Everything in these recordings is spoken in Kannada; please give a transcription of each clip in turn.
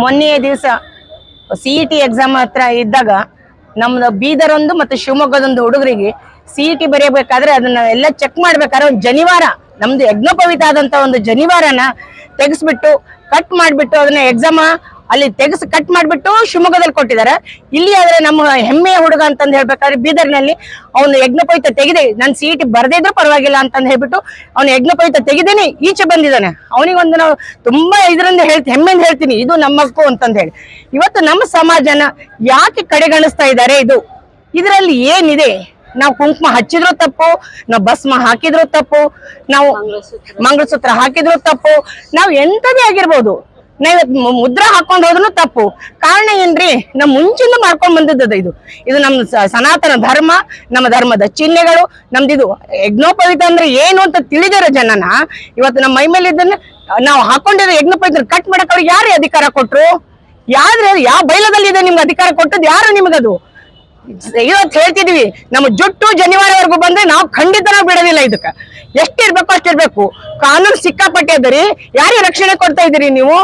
ಮೊನ್ನೆಯ ದಿವಸ ಸಿ ಇ ಟಿ ಎಕ್ಸಾಮ್ ಹತ್ರ ಇದ್ದಾಗ ನಮ್ದು ಬೀದರ್ ಒಂದು ಮತ್ತು ಶಿವಮೊಗ್ಗದೊಂದು ಹುಡುಗರಿಗೆ ಸಿ ಇ ಟಿ ಬರೆಯಬೇಕಾದ್ರೆ ಅದನ್ನ ಎಲ್ಲ ಚೆಕ್ ಮಾಡ್ಬೇಕಾದ್ರೆ ಒಂದು ಜನಿವಾರ, ನಮ್ದು ಯಜ್ಞೋಪವಿತ ಆದಂತ ಒಂದು ಜನಿವಾರನ ತೆಗೆಸ್ಬಿಟ್ಟು ಕಟ್ ಮಾಡಿಬಿಟ್ಟು ಅದನ್ನ ಎಕ್ಸಾಮ್ ಅಲ್ಲಿ ತೆಗೆಸಿ ಕಟ್ ಮಾಡಿಬಿಟ್ಟು ಶಿವಮೊಗ್ಗದಲ್ಲಿ ಕೊಟ್ಟಿದ್ದಾರೆ. ಇಲ್ಲಿ ಆದ್ರೆ ನಮ್ಮ ಹೆಮ್ಮೆಯ ಹುಡುಗ ಅಂತಂದು ಹೇಳ್ಬೇಕಾದ್ರೆ ಬೀದರ್ನಲ್ಲಿ ಅವನು ಯಜ್ಞಪೋಯಿತ ತೆಗೆದೆ ನನ್ನ ಸೀಟ್ ಬರ್ದಿದ್ರು ಪರವಾಗಿಲ್ಲ ಅಂತಂದು ಹೇಳ್ಬಿಟ್ಟು ಅವನು ಯಜ್ಞಪೋಯಿತ ತೆಗೆದೇನೆ ಈಚೆ ಬಂದಿದ್ದಾನೆ. ಅವನಿಗೊಂದು ನಾವು ತುಂಬಾ ಇದರಿಂದ ಹೇಳ್ತಿ ಹೆಮ್ಮೆಯಿಂದ ಹೇಳ್ತೀನಿ ಇದು ನಮ್ಮಕ್ಕು ಅಂತಂದು ಹೇಳಿ. ಇವತ್ತು ನಮ್ಮ ಸಮಾಜನ ಯಾಕೆ ಕಡೆಗಣಿಸ್ತಾ ಇದ್ದಾರೆ ಇದು? ಇದರಲ್ಲಿ ಏನಿದೆ? ನಾವು ಕುಂಕುಮ ಹಚ್ಚಿದ್ರು ತಪ್ಪು ನಾವು ಭಸ್ಮ ಹಾಕಿದ್ರು ತಪ್ಪು ನಾವು ಮಂಗಳಸೂತ್ರ. ಹಾಕಿದ್ರು ತಪ್ಪು ನಾವು ಎಂತದೇ ಆಗಿರ್ಬೋದು. ನಾವ್ ಮುದ್ರಾ ಹಾಕೊಂಡ್ ಹೋದ್ರು ತಪ್ಪು. ಕಾರಣ ಏನ್ರಿ? ನಮ್ ಮುಂಚಿಂದ ಮಾಡ್ಕೊಂಡ್ ಬಂದಿದ್ದದ ಇದು. ಇದು ನಮ್ ಸನಾತನ ಧರ್ಮ, ನಮ್ಮ ಧರ್ಮದ ಚಿಹ್ನೆಗಳು ನಮ್ದಿದು ಯಜ್ಞೋಪವಿತ ಅಂದ್ರೆ ಏನು ಅಂತ ತಿಳಿದಿರೋ ಜನನ ಇವತ್ತು ನಮ್ಮ ಮೈ ಮೇಲೆ ಇದನ್ನ ನಾವು ಹಾಕೊಂಡಿರೋ ಯಜ್ಞೋಪವಿತ ಕಟ್ ಮಾಡಕ್ ಅವ್ರಿಗೆ ಯಾರೇ ಅಧಿಕಾರ ಕೊಟ್ರು? ಯಾರು ಯಾವ ಬೈಲದಲ್ಲಿ ಇದೆ ನಿಮ್ಗೆ ಅಧಿಕಾರ ಕೊಟ್ಟದ್ದು ಯಾರು ನಿಮ್ಗದು? ಇವತ್ತು ಹೇಳ್ತಿದೀವಿ, ನಮ್ಮ ಜುಟ್ಟು ಜನಿವಾರವರೆಗೂ ಬಂದ್ರೆ ನಾವು ಖಂಡಿತ ನಾವು ಬಿಡೋದಿಲ್ಲ ಇದಕ್ಕ. ಎಷ್ಟಿರ್ಬೇಕು ಅಷ್ಟಿರ್ಬೇಕು ಕಾನೂನು ಸಿಕ್ಕಾಪಟ್ಟೆ ಅದರಿ ಯಾರಿಗೆ ರಕ್ಷಣೆ ಕೊಡ್ತಾ ಇದೀರಿ ನೀವು?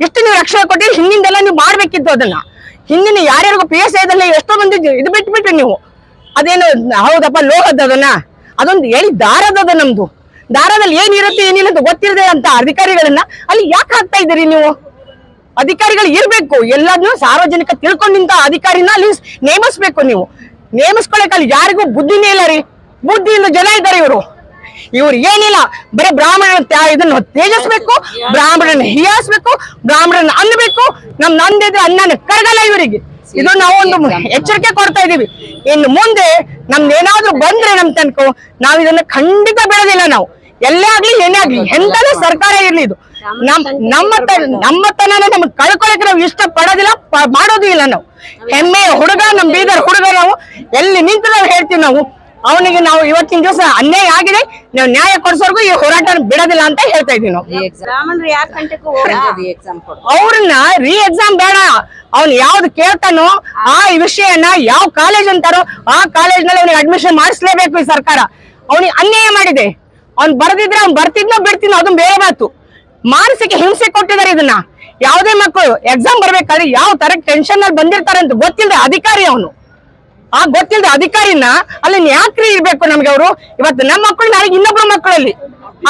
ಎಷ್ಟು ನೀವು ರಕ್ಷಣೆ ಕೊಟ್ಟಿರಿ ಹಿಂದಿಂದೆಲ್ಲ ನೀವು ಮಾಡ್ಬೇಕಿತ್ತು ಅದನ್ನ. ಹಿಂದಿನ ಯಾರ್ಯಾರಿಗೂ ಪಿ ಎಸ್ ಐದಲ್ಲಿ ಎಷ್ಟೋ ಮಂದಿ ಇದು ಬಿಟ್ಬಿಟ್ರಿ ನೀವು. ಅದೇನು, ಹೌದಪ್ಪ ಲೋಹದ ಅದನ್ನ? ಅದೊಂದು ಹೇಳಿ ದಾರದದ ನಮ್ದು. ದಾರದಲ್ಲಿ ಏನಿರುತ್ತೆ ಏನಿಲ್ಲ ಅಂತ ಗೊತ್ತಿರದೆ ಅಂತ ಅಧಿಕಾರಿಗಳನ್ನ ಅಲ್ಲಿ ಯಾಕೆ ಹಾಕ್ತಾ ಇದ್ದೀರಿ ನೀವು? ಅಧಿಕಾರಿಗಳು ಇರ್ಬೇಕು. ಎಲ್ಲದನ್ನು ಸಾರ್ವಜನಿಕ ತಿಳ್ಕೊಂಡಿಂತ ಅಧಿಕಾರಿನ ಅಲ್ಲಿ ನೇಮಿಸ್ಬೇಕು ನೀವು. ನೇಮಿಸ್ಕೊಳಕ್ ಅಲ್ಲಿ ಯಾರಿಗೂ ಬುದ್ಧಿನೇ ಇಲ್ಲ ರೀ. ಬುದ್ಧಿ ಇಲ್ಲ, ಜನ ಇದ್ದಾರೆ ಇವರು. ಇವ್ರು ಏನಿಲ್ಲ, ಬರೀ ಬ್ರಾಹ್ಮಣ ತ್ಯಾ- ಇದನ್ನ ತೇಜಸ್ಬೇಕು ಬ್ರಾಹ್ಮಣನ ಹೀಯಾಸ್ಬೇಕು, ಬ್ರಾಹ್ಮಣನ ಅನ್ಬೇಕು ನಮ್ ನಂದಿದ್ರೆ ಅನ್ನನ ಕರಗಲ್ಲ ಇವರಿಗೆ. ಇದು ನಾವು ಒಂದು ಎಚ್ಚರಿಕೆ ಕೊಡ್ತಾ ಇದೀವಿ. ಇನ್ನು ಮುಂದೆ ನಮ್ದು ಏನಾದ್ರೂ ಬಂದ್ರೆ ನಮ್ ತನಕ ನಾವ್ ಇದನ್ನ ಖಂಡಿತ ಬಿಡೋದಿಲ್ಲ ನಾವು. ಎಲ್ಲೇ ಆಗ್ಲಿ, ಏನೇ ಆಗ್ಲಿ, ಎಂತದೇ ಸರ್ಕಾರ ಇರ್ಲಿ ಇದು. ನಮ್, ನಮ್ಮ ನಮ್ಮತನನೇ ನಮ್ಮ ತನ ನಮ್ಗೆ ಕಳ್ಕೊಳಕ್ ನಾವು ಇಷ್ಟ ಪಡೋದಿಲ್ಲ ಮಾಡೋದು ಇಲ್ಲ ನಾವು. ಹೆಮ್ಮೆಯ ಹುಡುಗ, ನಮ್ ಬೀದರ್ ಹುಡುಗ ನಾವು. ಎಲ್ಲಿ ನಿಂತು ನಾವು ಹೇಳ್ತೀವಿ ನಾವು. ಅವನಿಗೆ ನಾವು ಇವತ್ತಿನ ದಿವಸ ಅನ್ಯಾಯ ಆಗಿದೆ ನಾವು ನ್ಯಾಯ ಕೊಡ್ಸೋರ್ಗು ಈ ಹೋರಾಟ ಬಿಡೋದಿಲ್ಲ ಅಂತ ಹೇಳ್ತಾ ಇದೀವಿ ನಾವು. ಅವ್ರನ್ನ ರೀ ಎಕ್ಸಾಮ್ ಬೇಡ. ಅವ್ನ್ ಯಾವ್ದು ಕೇಳ್ತಾನೋ ಆ ವಿಷಯನ ಯಾವ ಕಾಲೇಜ್ ಅಂತಾರೋ ಆ ಕಾಲೇಜ್ನಲ್ಲಿ ಅವನಿಗೆ ಅಡ್ಮಿಷನ್ ಮಾಡಿಸ್ಲೇಬೇಕು ಈ ಸರ್ಕಾರ. ಅವನಿಗೆ ಅನ್ಯಾಯ ಮಾಡಿದೆ. ಅವ್ನ್ ಬರ್ದಿದ್ರೆ ಅವ್ನ್ ಬರ್ತಿದ್ನೋ ಬಿಡ್ತಿದ್ನೋ ಅದನ್ನ ಬೇರೆ ಮಾತು. ಮಾನಸಿಕ ಹಿಂಸೆ ಕೊಟ್ಟಿದ್ದಾರೆ ಇದನ್ನ. ಯಾವುದೇ ಮಕ್ಕಳು ಎಕ್ಸಾಮ್ ಬರ್ಬೇಕಾದ್ರೆ ಯಾವ ತರ ಟೆನ್ಷನ್ ಅಲ್ಲಿ ಬಂದಿರ್ತಾರೆ ಅಂತ ಗೊತ್ತಿಲ್ಲದೆ ಅಧಿಕಾರಿ ಅವನು. ಆ ಗೊತ್ತಿಲ್ಲದ ಅಧಿಕಾರಿನ ಅಲ್ಲಿ ಯಾಕ್ರಿ ಇರ್ಬೇಕು ನಮ್ಗೆ ಅವರು. ಇವತ್ತು ನಮ್ಮ ಮಕ್ಕಳು ನಾಳೆಗೆ ಇನ್ನೊಬ್ರು ಮಕ್ಕಳಲ್ಲಿ.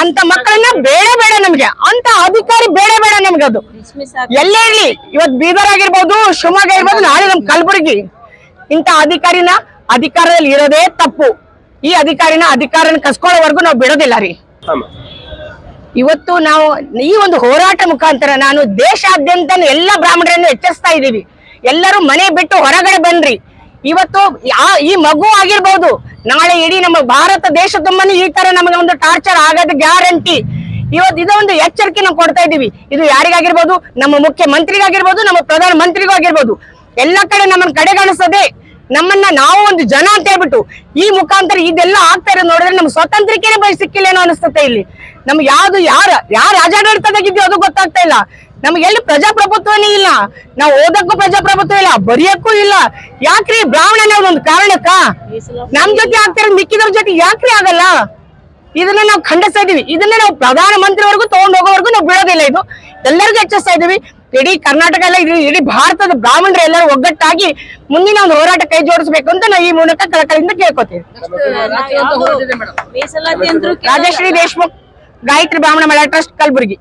ಅಂತ ಮಕ್ಕಳನ್ನ ಬೇಡ ಬೇಡ ನಮ್ಗೆ. ಅಂತ ಅಧಿಕಾರಿ ಬೇಡ ಬೇಡ ನಮ್ಗೆ ಅದು. ಎಲ್ಲೇ ಇರ್ಲಿ. ಇವತ್ ಬೀದರ್ ಆಗಿರ್ಬೋದು ಶಿವಮೊಗ್ಗ ಇರ್ಬೋದು ನಾಳೆ ನಮ್ ಕಲಬುರಗಿ. ಇಂತ ಅಧಿಕಾರಿನ ಅಧಿಕಾರದಲ್ಲಿ ಇರೋದೇ ತಪ್ಪು. ಈ ಅಧಿಕಾರಿನ ಅಧಿಕಾರನ ಕಸ್ಕೊಳ್ಳೋವರೆಗೂ ನಾವು ಬಿಡೋದಿಲ್ಲ ರೀ. ಇವತ್ತು ನಾವು ಈ ಒಂದು ಹೋರಾಟ ಮುಖಾಂತರ ನಾನು ದೇಶಾದ್ಯಂತ ಎಲ್ಲ ಬ್ರಾಹ್ಮಣರನ್ನು ಎಚ್ಚರಿಸ್ತಾ ಇದ್ದೀವಿ. ಎಲ್ಲರೂ ಮನೆ ಬಿಟ್ಟು ಹೊರಗಡೆ ಬನ್ರಿ. ಇವತ್ತು ಈ ಮಗು ಆಗಿರ್ಬಹುದು ನಾಳೆ ಇಡೀ ನಮ್ಮ ಭಾರತ ದೇಶ ತುಂಬಾನೇ ಈ ತರ ನಮಗೆ ಒಂದು ಟಾರ್ಚರ್ ಆಗದ ಗ್ಯಾರಂಟಿ ಇವತ್ತು ಇದೊಂದು ಎಚ್ಚರಿಕೆ ನಾವು ಕೊಡ್ತಾ ಇದ್ದೀವಿ. ಇದು ಯಾರಿಗಾಗಿರ್ಬೋದು? ನಮ್ಮ ಮುಖ್ಯಮಂತ್ರಿಗಾಗಿರ್ಬೋದು, ನಮ್ಮ ಪ್ರಧಾನ ಮಂತ್ರಿಗೂ ಆಗಿರ್ಬೋದು. ಎಲ್ಲ ಕಡೆ ನಮ್ಮನ್ನ ಕಡೆಗಣಿಸದೆ ನಮ್ಮನ್ನ ನಾವು ಒಂದು ಜನ ಅಂತ ಹೇಳ್ಬಿಟ್ಟು ಈ ಮುಖಾಂತರ ಇದೆಲ್ಲ ಆಗ್ತಾ ಇರೋದು ನೋಡಿದ್ರೆ ನಮ್ಮ ಸ್ವಾತಂತ್ರ್ಯಕ್ಕೇನೆ ಬಯಸಿಕ್ಕಿಲ್ಲ ಸಿಕ್ಕಿಲ್ಲೇನೋ ಅನಿಸ್ತತೆ ಇಲ್ಲಿ. ನಮ್ಗೆ ಯಾವ್ದು, ಯಾರ ಯಾರ ರಾಜಾಡಳಿತದಾಗಿದ್ಯೋ ಅದು ಗೊತ್ತಾಗ್ತಾ ಇಲ್ಲ. ನಮ್ಗೆ ಎಲ್ಲಿ ಪ್ರಜಾಪ್ರಭುತ್ವನೇ ಇಲ್ಲ? ನಾವು ಓದಕ್ಕೂ ಪ್ರಜಾಪ್ರಭುತ್ವ ಇಲ್ಲ ಬರೆಯಕ್ಕೂ ಇಲ್ಲ. ಯಾಕ್ರಿ ಬ್ರಾಹ್ಮಣನ ಒಂದು ಕಾರಣಕ್ಕ? ನಮ್ ಜೊತೆ ಆಗ್ತಾರೆ ಮಿಕ್ಕಿದವ್ರ ಜೊತೆ ಯಾಕ್ರಿ ಆಗಲ್ಲ? ಇದನ್ನ ನಾವು ಖಂಡಿಸ್ತಾ ಇದೀವಿ ಇದನ್ನ ನಾವು ಪ್ರಧಾನ ಮಂತ್ರಿವರೆಗೂ ತಗೊಂಡ್ ಹೋಗೋವರೆಗೂ ನಾವು ಬಿಡೋದಿಲ್ಲ ಇದು. ಎಲ್ಲರಿಗೂ ಎಚ್ಚರಿಸ್ತಾ ಇದೀವಿ ಇಡೀ ಕರ್ನಾಟಕ ಎಲ್ಲ ಇಡೀ ಇಡೀ ಭಾರತದ ಬ್ರಾಹ್ಮಣರು ಎಲ್ಲರೂ ಒಗ್ಗಟ್ಟಾಗಿ ಮುಂದಿನ ಒಂದು ಹೋರಾಟ ಕೈ ಜೋಡಿಸ್ಬೇಕು ಅಂತ ನಾವು ಈ ಮೂಲಕ ಕಳಕಳಿಯಿಂದ ಕೇಳ್ಕೊತೀವಿ. ರಾಜಶ್ರೀ ದೇಶ್ಮುಖ್ ಗಾಯತ್ರಿ ಬ್ರಾಹ್ಮಣ ಮಹಿಳಾ ಟ್ರಸ್ಟ್ ಕಲಬುರಗಿ.